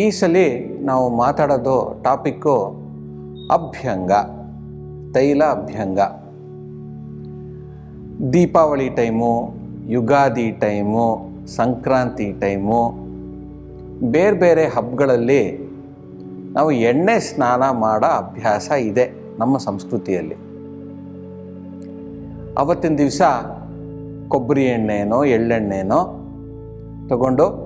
ಈ ಸಲ ನಾವು ಮಾತಾಡೋದು ಟಾಪಿಕ್ಕು ಅಭ್ಯಂಗ, ತೈಲ ಅಭ್ಯಂಗ. Deepavali time, Ugadi time, Sankranti time, ಬೇರೆ ಬೇರೆ ಹಬ್ಬಗಳಲ್ಲಿ ನಾವು ಎಣ್ಣೆ ಸ್ನಾನ ಮಾಡೋ ಅಭ್ಯಾಸ ಇದೆ ನಮ್ಮ ಸಂಸ್ಕೃತಿಯಲ್ಲಿ. ಅವತ್ತಿನ ದಿವಸ ಕೊಬ್ಬರಿ ಎಣ್ಣೆನೋ, ಎಳ್ಳೆಣ್ಣೆನೋ ತಗೊಂಡು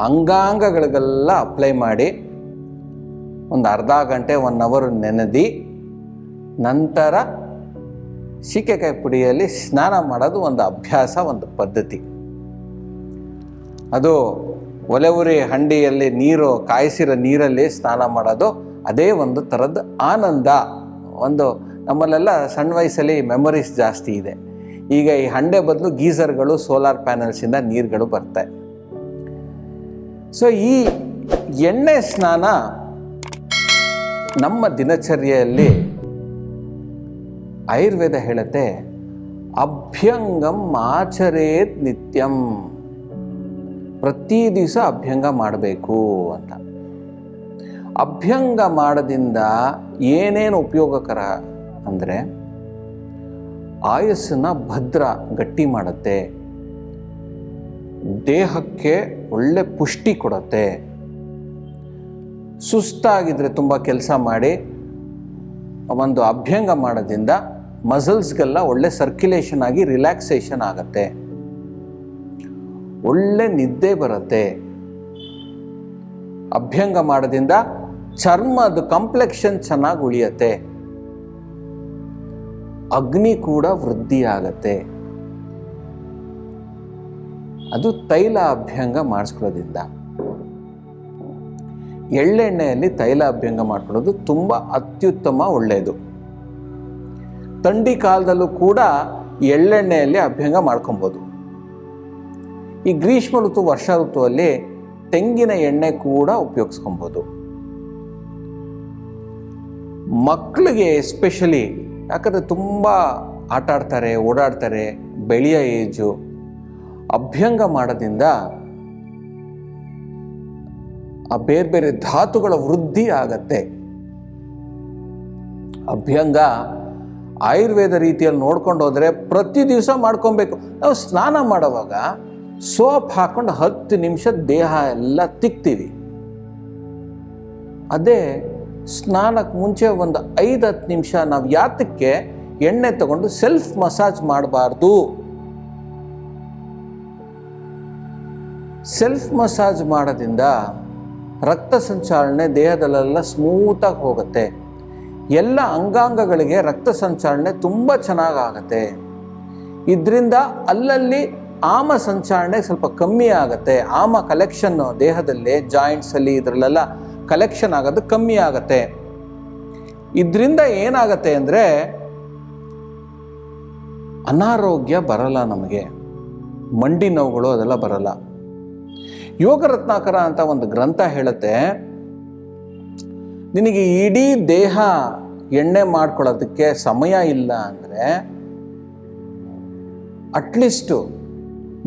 ಅಂಗಾಂಗಗಳಿಗೆಲ್ಲ ಅಪ್ಲೈ ಮಾಡಿ ಒಂದು ಅರ್ಧ ಗಂಟೆ ಒನ್ ಅವರ್ ನೆನೆದಿ, ನಂತರ ಸೀಕೆಕಾಯಿ ಪುಡಿಯಲ್ಲಿ ಸ್ನಾನ ಮಾಡೋದು ಒಂದು ಅಭ್ಯಾಸ, ಒಂದು ಪದ್ಧತಿ. ಅದು ಒಲೆ ಉರಿ ಹಂಡಿಯಲ್ಲಿ ನೀರು, ಕಾಯಿಸಿರೋ ನೀರಲ್ಲಿ ಸ್ನಾನ ಮಾಡೋದು ಅದೇ ಒಂದು ಥರದ ಆನಂದ. ಒಂದು ನಮ್ಮಲ್ಲೆಲ್ಲ ಸಣ್ಣ ವಯಸ್ಸಲ್ಲಿ ಮೆಮೊರೀಸ್ ಜಾಸ್ತಿ ಇದೆ. ಈಗ ಈ ಹಂಡೆ ಬದಲು ಗೀಸರ್ಗಳು ಸೋಲಾರ್ ಪ್ಯಾನಲ್ಸಿಂದ ನೀರುಗಳು ಬರ್ತಾయి ಸೊ ಈ ಎಣ್ಣೆ ಸ್ನಾನ ನಮ್ಮ ದಿನಚರ್ಯೆಯಲ್ಲಿ ಆಯುರ್ವೇದ ಹೇಳುತ್ತೆ, ಅಭ್ಯಂಗಂ ಆಚರೇತ್ ನಿತ್ಯಂ. ಪ್ರತಿ ದಿವಸ ಅಭ್ಯಂಗ ಮಾಡಬೇಕು ಅಂತ. ಅಭ್ಯಂಗ ಮಾಡೋದಿಂದ ಏನೇನು ಉಪಯೋಗಕರ ಅಂದರೆ, ಆಯಸ್ಸನ್ನು ಭದ್ರ ಗಟ್ಟಿ ಮಾಡುತ್ತೆ. ದೇಹಕ್ಕೆ ಒಳ್ಳೆ ಪುಷ್ಟಿ ಕೊಡುತ್ತೆ. ಸುಸ್ತಾಗಿದ್ದರೆ ತುಂಬ ಕೆಲಸ ಮಾಡಿ, ಒಂದು ಅಭ್ಯಂಗ ಮಾಡೋದ್ರಿಂದ ಮಸಲ್ಸ್ಗೆಲ್ಲ ಒಳ್ಳೆ ಸರ್ಕ್ಯುಲೇಷನ್ ಆಗಿ ರಿಲ್ಯಾಕ್ಸೇಷನ್ ಆಗತ್ತೆ. ಒಳ್ಳೆ ನಿದ್ದೆ ಬರುತ್ತೆ. ಅಭ್ಯಂಗ ಮಾಡೋದ್ರಿಂದ ಚರ್ಮದ ಕಂಪ್ಲೆಕ್ಷನ್ ಚೆನ್ನಾಗಿ ಉಳಿಯತ್ತೆ. ಅಗ್ನಿ ಕೂಡ ವೃದ್ಧಿ ಆಗತ್ತೆ ಅದು ತೈಲ ಅಭ್ಯಂಗ ಮಾಡಿಸ್ಕೊಳ್ಳೋದ್ರಿಂದ. ಎಳ್ಳೆಣ್ಣೆಯಲ್ಲಿ ತೈಲ ಅಭ್ಯಂಗ ಮಾಡ್ಕೊಳ್ಳೋದು ತುಂಬ ಅತ್ಯುತ್ತಮ ಒಳ್ಳೆಯದು. ತಂಡಿ ಕಾಲದಲ್ಲೂ ಕೂಡ ಎಳ್ಳೆಣ್ಣೆಯಲ್ಲಿ ಅಭ್ಯಂಗ ಮಾಡ್ಕೊಬೋದು. ಈ ಗ್ರೀಷ್ಮ ಋತು, ವರ್ಷ ಋತುವಲ್ಲಿ ತೆಂಗಿನ ಎಣ್ಣೆ ಕೂಡ ಉಪಯೋಗಿಸ್ಕೊಬೋದು. ಮಕ್ಕಳಿಗೆ ಎಸ್ಪೆಷಲಿ ಯಾಕಂದರೆ ತುಂಬ ಆಟ ಆಡ್ತಾರೆ ಓಡಾಡ್ತಾರೆ, ಬೆಳೆಯ ಏಜು ಅಭ್ಯಂಗ ಮಾಡದಿಂದ ಆ ಬೇರೆ ಬೇರೆ ಧಾತುಗಳ ವೃದ್ಧಿ ಆಗತ್ತೆ. ಅಭ್ಯಂಗ ಆಯುರ್ವೇದ ರೀತಿಯಲ್ಲಿ ನೋಡ್ಕೊಂಡು ಹೋದರೆ ಪ್ರತಿ ದಿವಸ ಮಾಡ್ಕೊಬೇಕು. ನಾವು ಸ್ನಾನ ಮಾಡುವಾಗ ಸೋಪ್ ಹಾಕೊಂಡು ಹತ್ತು ನಿಮಿಷ ದೇಹ ಎಲ್ಲ ತಿಕ್ತೀವಿ. ಅದೇ ಸ್ನಾನಕ್ಕೆ ಮುಂಚೆ ಒಂದು ಐದು ಹತ್ತು ನಿಮಿಷ ನಾವು ಯಾತಕ್ಕೆ ಎಣ್ಣೆ ತಗೊಂಡು ಸೆಲ್ಫ್ ಮಸಾಜ್ ಮಾಡಬಾರ್ದು. ಸೆಲ್ಫ್ ಮಸಾಜ್ ಮಾಡೋದ್ರಿಂದ ರಕ್ತ ಸಂಚಾಲನೆ ದೇಹದಲ್ಲೆಲ್ಲ ಸ್ಮೂತಾಗಿ ಹೋಗುತ್ತೆ. ಎಲ್ಲ ಅಂಗಾಂಗಗಳಿಗೆ ರಕ್ತ ಸಂಚಾಲನೆ ತುಂಬ ಚೆನ್ನಾಗಾಗತ್ತೆ ಇದರಿಂದ ಅಲ್ಲಲ್ಲಿ ಆಮ ಸಂಚಾರಣೆ ಸ್ವಲ್ಪ ಕಮ್ಮಿ ಆಗುತ್ತೆ. ಆಮ ಕಲೆಕ್ಷನ್ ದೇಹದಲ್ಲಿ ಜಾಯಿಂಟ್ಸಲ್ಲಿ ಇದರಲ್ಲೆಲ್ಲ ಕಲೆಕ್ಷನ್ ಆಗೋದು ಕಮ್ಮಿ ಆಗುತ್ತೆ. ಇದರಿಂದ ಏನಾಗತ್ತೆ ಅಂದರೆ ಅನಾರೋಗ್ಯ ಬರಲ್ಲ ನಮಗೆ. ಮಂಡಿ ನೋವುಗಳು ಅದೆಲ್ಲ ಬರಲ್ಲ. ಯೋಗ ರತ್ನಾಕರ ಅಂತ ಒಂದು ಗ್ರಂಥ ಹೇಳುತ್ತೆ, ನಿನಗೆ ಇಡೀ ದೇಹ ಎಣ್ಣೆ ಮಾಡ್ಕೊಳ್ಳೋದಕ್ಕೆ ಸಮಯ ಇಲ್ಲ ಅಂದರೆ ಅಟ್ಲೀಸ್ಟು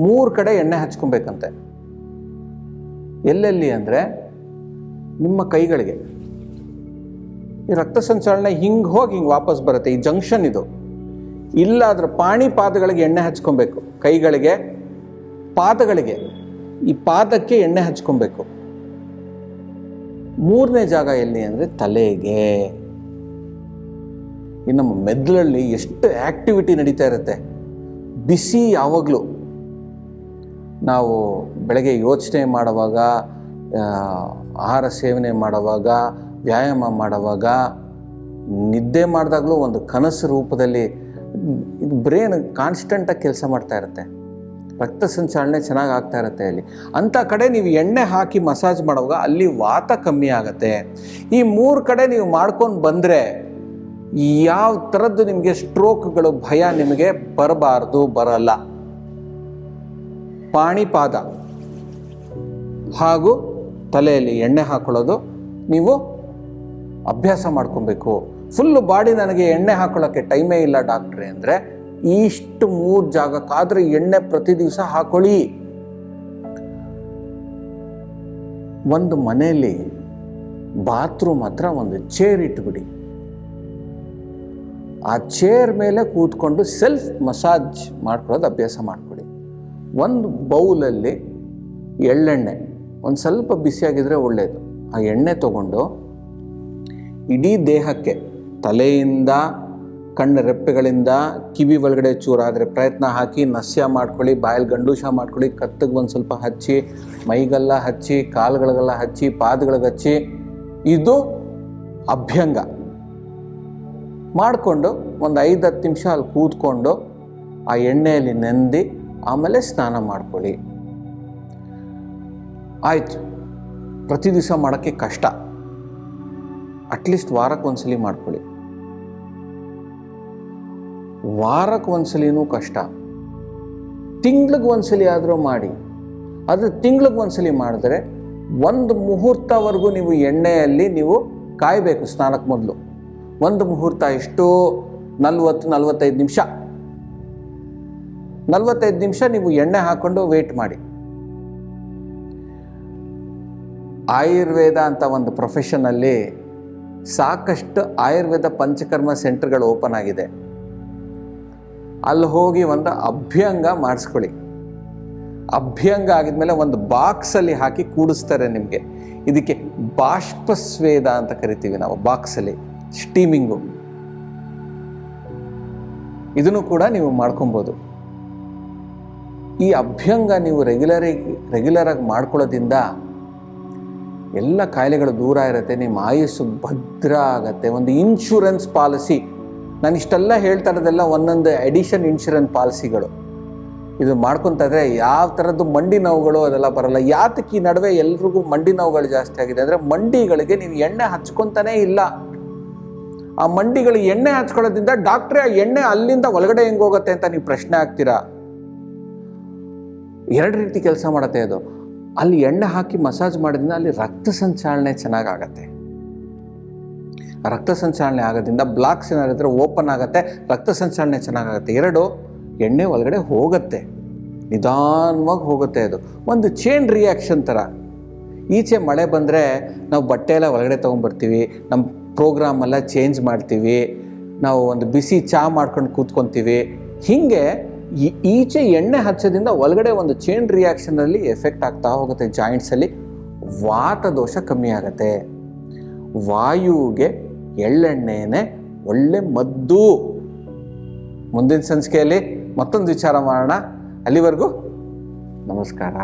ಮೂರು ಕಡೆ ಎಣ್ಣೆ ಹಚ್ಕೊಬೇಕಂತೆ. ಎಲ್ಲೆಲ್ಲಿ ಅಂದರೆ ನಿಮ್ಮ ಕೈಗಳಿಗೆ. ಈ ರಕ್ತ ಸಂಚಲನೆ ಹಿಂಗೆ ಹೋಗಿ ಹಿಂಗೆ ವಾಪಸ್ ಬರುತ್ತೆ, ಈ ಜಂಕ್ಷನ್ ಇದು. ಇಲ್ಲ ಅದ್ರ ಪಾಣಿ ಪಾದಗಳಿಗೆ ಎಣ್ಣೆ ಹಚ್ಕೊಬೇಕು, ಕೈಗಳಿಗೆ, ಪಾದಗಳಿಗೆ. ಈ ಪಾದಕ್ಕೆ ಎಣ್ಣೆ ಹಚ್ಕೊಬೇಕು. ಮೂರನೇ ಜಾಗ ಎಲ್ಲಿ ಅಂದರೆ ತಲೆಗೆ. ಈ ನಮ್ಮ ಮೆದುಳಲ್ಲಿ ಎಷ್ಟು ಆ್ಯಕ್ಟಿವಿಟಿ ನಡೀತಾ ಇರುತ್ತೆ. ಬಿಸಿ ಯಾವಾಗಲೂ. ನಾವು ಬೆಳಗ್ಗೆ ಯೋಚನೆ ಮಾಡುವಾಗ ಆಹಾರ ಸೇವನೆ ಮಾಡುವಾಗ, ವ್ಯಾಯಾಮ ಮಾಡುವಾಗ, ನಿದ್ದೆ ಮಾಡಿದಾಗಲೂ ಒಂದು ಕನಸು ರೂಪದಲ್ಲಿ ಬ್ರೇನ್ ಕಾನ್ಸ್ಟೆಂಟಾಗಿ ಕೆಲಸ ಮಾಡ್ತಾ ಇರುತ್ತೆ. ರಕ್ತ ಸಂಚಲನೆ ಚೆನ್ನಾಗಿ ಆಗ್ತಾ ಇರುತ್ತೆ ಅಲ್ಲಿ. ಅಂಥ ಕಡೆ ನೀವು ಎಣ್ಣೆ ಹಾಕಿ ಮಸಾಜ್ ಮಾಡುವಾಗ ಅಲ್ಲಿ ವಾತ ಕಮ್ಮಿ ಆಗುತ್ತೆ. ಈ ಮೂರು ಕಡೆ ನೀವು ಮಾಡ್ಕೊಂಡು ಬಂದರೆ ಯಾವ ಥರದ್ದು ನಿಮಗೆ ಸ್ಟ್ರೋಕ್ಗಳು ಭಯ ನಿಮಗೆ ಬರಬಾರ್ದು, ಬರಲ್ಲ. ಪಾಣಿಪಾದ ಹಾಗೂ ತಲೆಯಲ್ಲಿ ಎಣ್ಣೆ ಹಾಕೊಳ್ಳೋದು ನೀವು ಅಭ್ಯಾಸ ಮಾಡ್ಕೊಬೇಕು. ಫುಲ್ಲು ಬಾಡಿ ನನಗೆ ಎಣ್ಣೆ ಹಾಕೊಳ್ಳೋಕ್ಕೆ ಟೈಮೇ ಇಲ್ಲ ಡಾಕ್ಟ್ರೆ ಅಂದರೆ ಇಷ್ಟು ಮೂರು ಜಾಗಕ್ಕಾದ್ರೆ ಎಣ್ಣೆ ಪ್ರತಿ ದಿವಸ ಹಾಕೊಳ್ಳಿ. ಒಂದು ಮನೆಯಲ್ಲಿ ಬಾತ್ರೂಮ್ ಹತ್ರ ಒಂದು ಚೇರ್ ಇಟ್ಬಿಡಿ. ಆ ಚೇರ್ ಮೇಲೆ ಕೂತ್ಕೊಂಡು ಸೆಲ್ಫ್ ಮಸಾಜ್ ಮಾಡ್ಕೊಳ್ಳೋದು ಅಭ್ಯಾಸ ಮಾಡಿಕೊಡಿ ಒಂದು ಬೌಲಲ್ಲಿ ಎಳ್ಳೆಣ್ಣೆ, ಒಂದು ಸ್ವಲ್ಪ ಬಿಸಿಯಾಗಿದ್ರೆ ಒಳ್ಳೆಯದು ಆ ಎಣ್ಣೆ ತಗೊಂಡು ಇಡೀ ದೇಹಕ್ಕೆ ತಲೆಯಿಂದ ಕಣ್ಣು ರೆಪ್ಪೆಗಳಿಂದ ಕಿವಿ ಒಳಗಡೆ ಚೂರಾದರೆ ಪ್ರಯತ್ನ ಹಾಕಿ ನಸ್ಯ ಮಾಡ್ಕೊಳ್ಳಿ, ಬಾಯಲ್ಲಿ ಗಂಡೂಷ ಮಾಡ್ಕೊಳ್ಳಿ, ಕತ್ತಿಗೆ ಒಂದು ಸ್ವಲ್ಪ ಹಚ್ಚಿ, ಮೈಗೆಲ್ಲ ಹಚ್ಚಿ, ಕಾಲುಗಳಿಗೆಲ್ಲ ಹಚ್ಚಿ, ಪಾದಗಳಿಗೆ ಹಚ್ಚಿ, ಇದು ಅಭ್ಯಂಗ. ಮಾಡಿಕೊಂಡು ಒಂದು ಐದು ಹತ್ತು ನಿಮಿಷ ಅಲ್ಲಿ ಕೂತ್ಕೊಂಡು ಆ ಎಣ್ಣೆಯಲ್ಲಿ ನೆಂದಿ ಆಮೇಲೆ ಸ್ನಾನ ಮಾಡ್ಕೊಳ್ಳಿ. ಆಯಿತು. ಪ್ರತಿ ದಿವಸ ಮಾಡೋಕ್ಕೆ ಕಷ್ಟ. ಅಟ್ಲೀಸ್ಟ್ ವಾರಕ್ಕೆ ಒಂದ್ಸಲಿ ಮಾಡ್ಕೊಳ್ಳಿ. ವಾರಕ್ಕೆ ಒಂದ್ಸಲಿನೂ ಕಷ್ಟ. ತಿಂಗ್ಳಿಗೆ ಒಂದ್ಸಲಿ ಆದರೂ ಮಾಡಿ. ಅದು ತಿಂಗ್ಳಿಗೆ ಒಂದ್ಸಲಿ ಮಾಡಿದ್ರೆ ಒಂದು ಮುಹೂರ್ತವರೆಗೂ ನೀವು ಎಣ್ಣೆಯಲ್ಲಿ ನೀವು ಕಾಯಬೇಕು ಸ್ನಾನಕ್ಕೆ ಮೊದಲು. ಒಂದು ಮುಹೂರ್ತ ಎಷ್ಟು ನಲ್ವತ್ತು, ನಲ್ವತ್ತೈದು ನಿಮಿಷ. ನಲ್ವತ್ತೈದು ನಿಮಿಷ ನೀವು ಎಣ್ಣೆ ಹಾಕ್ಕೊಂಡು ವೇಟ್ ಮಾಡಿ. ಆಯುರ್ವೇದ ಅಂತ ಒಂದು ಪ್ರೊಫೆಷನಲ್ಲಿ ಸಾಕಷ್ಟು ಆಯುರ್ವೇದ ಪಂಚಕರ್ಮ ಸೆಂಟರ್ಗಳು ಓಪನ್ ಆಗಿದೆ. ಅಲ್ಲಿ ಹೋಗಿ ಒಂದು ಅಭ್ಯಂಗ ಮಾಡಿಸ್ಕೊಳ್ಳಿ. ಅಭ್ಯಂಗ ಆಗಿದ್ಮೇಲೆ ಒಂದು ಬಾಕ್ಸಲ್ಲಿ ಹಾಕಿ ಕೂಡಿಸ್ತಾರೆ ನಿಮಗೆ. ಇದಕ್ಕೆ ಬಾಷ್ಪಸ್ವೇದ ಅಂತ ಕರಿತೀವಿ ನಾವು ಬಾಕ್ಸಲ್ಲಿ ಸ್ಟೀಮಿಂಗು ಇದನ್ನು ಕೂಡ ನೀವು ಮಾಡ್ಕೊಬೋದು. ಈ ಅಭ್ಯಂಗ ನೀವು ರೆಗ್ಯುಲರಾಗಿ ರೆಗ್ಯುಲರಾಗಿ ಮಾಡ್ಕೊಳ್ಳೋದ್ರಿಂದ ಎಲ್ಲ ಕಾಯಿಲೆಗಳು ದೂರ ಇರುತ್ತೆ, ನಿಮ್ಮ ಆಯಸ್ಸು ಭದ್ರ ಆಗತ್ತೆ. ಒಂದು ಇನ್ಶೂರೆನ್ಸ್ ಪಾಲಿಸಿ ನಾನು ಇಷ್ಟೆಲ್ಲ ಹೇಳ್ತಾ ಇರೋದೆಲ್ಲ ಒಂದೊಂದು ಎಡಿಷನ್ ಇನ್ಶೂರೆನ್ಸ್ ಪಾಲಿಸಿಗಳು ಇದು ಮಾಡ್ಕೊತಾ ಇದ್ರೆ ಯಾವ ಥರದ್ದು ಮಂಡಿ ನೋವುಗಳು ಅದೆಲ್ಲ ಬರಲ್ಲ. ಯಾತಕ್ಕೆ ಈ ನಡುವೆ ಎಲ್ರಿಗೂ ಮಂಡಿ ನೋವುಗಳು ಜಾಸ್ತಿ ಆಗಿದೆ ಅಂದರೆ ಮಂಡಿಗಳಿಗೆ ನೀವು ಎಣ್ಣೆ ಹಚ್ಕೊತಾನೇ ಇಲ್ಲ. ಆ ಮಂಡಿಗಳು ಎಣ್ಣೆ ಹಚ್ಕೊಳ್ಳೋದ್ರಿಂದ ಡಾಕ್ಟ್ರೇ ಆ ಎಣ್ಣೆ ಅಲ್ಲಿಂದ ಒಳಗಡೆ ಹೆಂಗೆ ಹೋಗುತ್ತೆ ಅಂತ ನೀವು ಪ್ರಶ್ನೆ ಆಗ್ತೀರಾ ಎರಡು ರೀತಿ ಕೆಲಸ ಮಾಡುತ್ತೆ ಅದು. ಅಲ್ಲಿ ಎಣ್ಣೆ ಹಾಕಿ ಮಸಾಜ್ ಮಾಡೋದ್ರಿಂದ ಅಲ್ಲಿ ರಕ್ತ ಸಂಚಾಲನೆ ಚೆನ್ನಾಗಾಗತ್ತೆ. ರಕ್ತ ಸಂಚಾಲನೆ ಆಗೋದ್ರಿಂದ ಬ್ಲಾಕ್ಸ್ ಏನಾದ್ರೆ ಓಪನ್ ಆಗುತ್ತೆ, ರಕ್ತ ಸಂಚಲನೆ ಚೆನ್ನಾಗಾಗುತ್ತೆ. ಎರಡು, ಎಣ್ಣೆ ಒಳಗಡೆ ಹೋಗುತ್ತೆ. ನಿಧಾನವಾಗಿ ಹೋಗುತ್ತೆ ಅದು. ಒಂದು ಚೇನ್ ರಿಯಾಕ್ಷನ್ ಥರ. ಈಚೆ ಮಳೆ ಬಂದರೆ ನಾವು ಬಟ್ಟೆ ಎಲ್ಲ ಒಳಗಡೆ ತೊಗೊಂಬರ್ತೀವಿ ನಮ್ಮ ಪ್ರೋಗ್ರಾಮ್ ಎಲ್ಲ ಚೇಂಜ್ ಮಾಡ್ತೀವಿ, ನಾವು ಒಂದು ಬಿಸಿ ಚಹಾ ಮಾಡ್ಕೊಂಡು ಕೂತ್ಕೊತೀವಿ. ಹೀಗೆ ಈಚೆ ಎಣ್ಣೆ ಹಚ್ಚೋದ್ರಿಂದ ಒಳಗಡೆ ಒಂದು ಚೇನ್ ರಿಯಾಕ್ಷನಲ್ಲಿ ಎಫೆಕ್ಟ್ ಆಗ್ತಾ ಹೋಗುತ್ತೆ ಜಾಯಿಂಟ್ಸಲ್ಲಿ ವಾತ ದೋಷ ಕಮ್ಮಿ ಆಗುತ್ತೆ. ವಾಯುವಿಗೆ ಎಳ್ಳೆಣ್ಣೆನೇ ಒಳ್ಳೆ ಮದ್ದು. ಮುಂದಿನ ಸಂಚಿಕೆಯಲ್ಲಿ ಮತ್ತೊಂದು ವಿಚಾರ ಮಾಡೋಣ. ಅಲ್ಲಿವರೆಗೂ ನಮಸ್ಕಾರ.